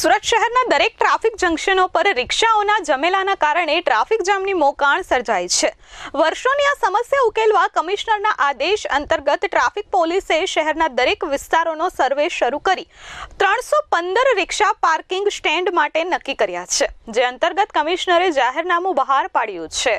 સુરત શહેરના દરેક ટ્રાફિક જંકશનો પર રિક્ષાઓના જમેલાના કારણે ટ્રાફિક જામની મોકાણ સર્જાય છે. વર્ષોની આ સમસ્યા ઉકેલવા કમિશનરના આદેશ અંતર્ગત ટ્રાફિક પોલીસે શહેરના દરેક વિસ્તારોનો સર્વે શરૂ કરી ત્રણસો પંદર રિક્ષા પાર્કિંગ સ્ટેન્ડ માટે નક્કી કર્યા છે, જે અંતર્ગત કમિશનરે જાહેરનામું બહાર પાડ્યું છે.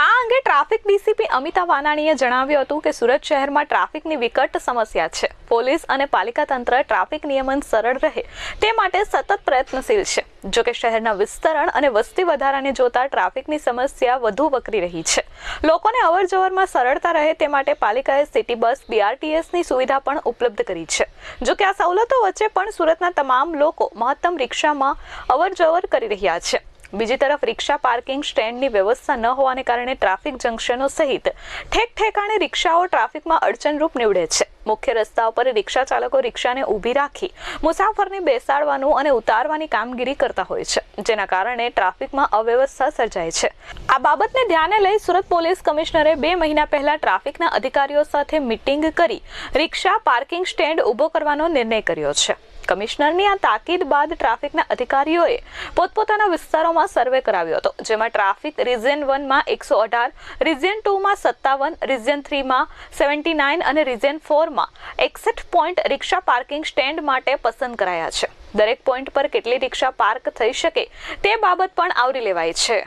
આ અંગે ટ્રાફિક ડીસીપી અમિતા વાનાણીએ જણાવ્યું હતું કે સુરત શહેરમાં ટ્રાફિકની વિકટ સમસ્યા છે. પોલીસ અને પાલિકા તંત્ર ટ્રાફિક નિયમન સરળ રહે તે માટે સતત પ્રયત્નશીલ છે. જોકે શહેરના વિસ્તરણ અને વસ્તી વધારાને જોતા ટ્રાફિકની સમસ્યા વધુ વકરી રહી છે. લોકોને અવરજવરમાં સરળતા રહે તે માટે પાલિકાએ સિટી બસ બીઆરટીએસની સુવિધા પણ ઉપલબ્ધ કરી છે. જોકે આ સવલતો વચ્ચે પણ સુરતના તમામ લોકો મહત્તમ રિક્ષામાં અવરજવર કરી રહ્યા છે. બીજી તરફ રિક્ષા પાર્કિંગ સ્ટેન્ડની વ્યવસ્થા ન હોવાને કારણે ટ્રાફિક જંકશનો સહિત ઠેક ઠેકાણે રિક્ષાઓ ટ્રાફિકમાં અડચણરૂપ નીવડે છે. મુખ્ય રસ્તા પર રિક્ષા ચાલકો રિક્ષાને ઊભી રાખી મુસાફરને બેસાડવાનું અને ઉતારવાની કામગીરી કરતા હોય છે, જેના કારણે ટ્રાફિકમાં અવ્યવસ્થા સર્જાય છે. આ બાબતને ધ્યાને લઈ સુરત પોલીસ કમિશનરે બે મહિના પહેલા ટ્રાફિકના અધિકારીઓ સાથે મિટિંગ કરી રિક્ષા પાર્કિંગ સ્ટેન્ડ ઊભો કરવાનો નિર્ણય કર્યો છે. કમિશનરની આ તાકીદ બાદ ટ્રાફિકના અધિકારીઓએ પોતપોતાના વિસ્તારોમાં સર્વે કરાવ્યો હતો, જેમાં ટ્રાફિક રિજિયન વનમાં એકસો અઢાર, રિજિયન ટુમાં સત્તાવન, રિજિયન થ્રીમાં સેવન્ટી નાઇન અને રિજિયન ફોરમાં એકસઠ પોઈન્ટ રિક્ષા પાર્કિંગ સ્ટેન્ડ માટે પસંદ કરાયા છે. દરેક પોઈન્ટ પર કેટલી રિક્ષા પાર્ક થઈ શકે તે બાબત પણ આવરી લેવાય છે.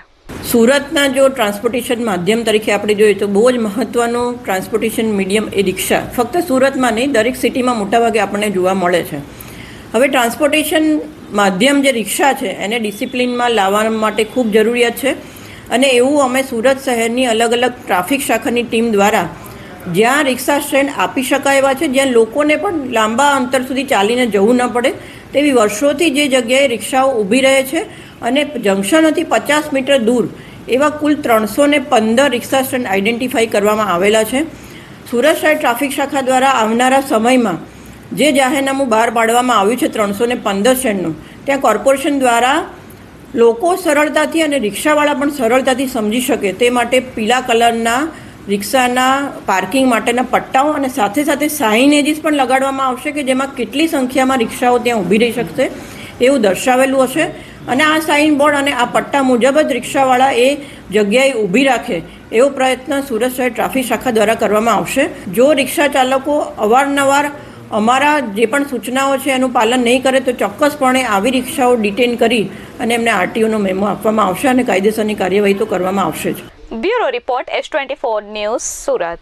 સુરતના જો ટ્રાન્સપોર્ટેશન માધ્યમ તરીકે આપણે જોઈએ તો બહુ જ મહત્ત્વનું ટ્રાન્સપોર્ટેશન મીડિયમ એ રિક્ષા ફક્ત સુરતમાં નહીં, દરેક સિટીમાં મોટાભાગે આપણને જોવા મળે છે. હવે ટ્રાન્સપોર્ટેશન માધ્યમ જે રિક્ષા છે, એને ડિસિપ્લિનમાં લાવવા માટે ખૂબ જરૂરિયાત છે. અને એવું અમે સુરત શહેરની અલગ અલગ ટ્રાફિક શાખાની ટીમ દ્વારા જ્યાં રિક્ષા સ્ટેન્ડ આપી શકાય એવા છે, જ્યાં લોકોને પણ લાંબા અંતર સુધી ચાલીને જવું ન પડે, તેવી વર્ષોથી જે જગ્યાએ રિક્ષાઓ ઊભી રહે છે અને જંકશનથી પચાસ મીટર દૂર એવા કુલ ત્રણસો ને પંદર રિક્ષા સ્ટેન્ડ આઈડેન્ટિફાઈ કરવામાં આવેલા છે. સુરત શહેર ટ્રાફિક શાખા દ્વારા આવનારા સમયમાં જે જાહેરનામું બહાર પાડવામાં આવ્યું છે ત્રણસો ને પંદર સ્ટેન્ડનું ત્યાં કોર્પોરેશન દ્વારા લોકો સરળતાથી અને રિક્ષાવાળા પણ સરળતાથી સમજી શકે તે માટે પીળા કલરના રિક્ષાના પાર્કિંગ માટેના પટ્ટાઓ અને સાથે સાથે સાઇનેજીસ પણ લગાડવામાં આવશે કે જેમાં કેટલી સંખ્યામાં રિક્ષાઓ ત્યાં ઊભી રહી શકશે એવું દર્શાવેલું હશે. અને આ સાઇન બોર્ડ અને આ પટ્ટા મુજબ જ રિક્ષાવાળા એ જગ્યાએ ઊભી રાખે એવો પ્રયત્ન સુરત શહેર ટ્રાફિક શાખા દ્વારા કરવામાં આવશે. જો રિક્ષા ચાલકો અવારનવાર અમારા જે પણ સૂચનાઓ છે એનું પાલન નહીં કરે તો ચોક્કસપણે આવી રિક્ષાઓ ડિટેન કરી અને એમને આરટીઓનો મેમો આપવામાં આવશે અને કાયદેસરની કાર્યવાહી તો કરવામાં આવશે જ. Bureau report S twenty four news Surat.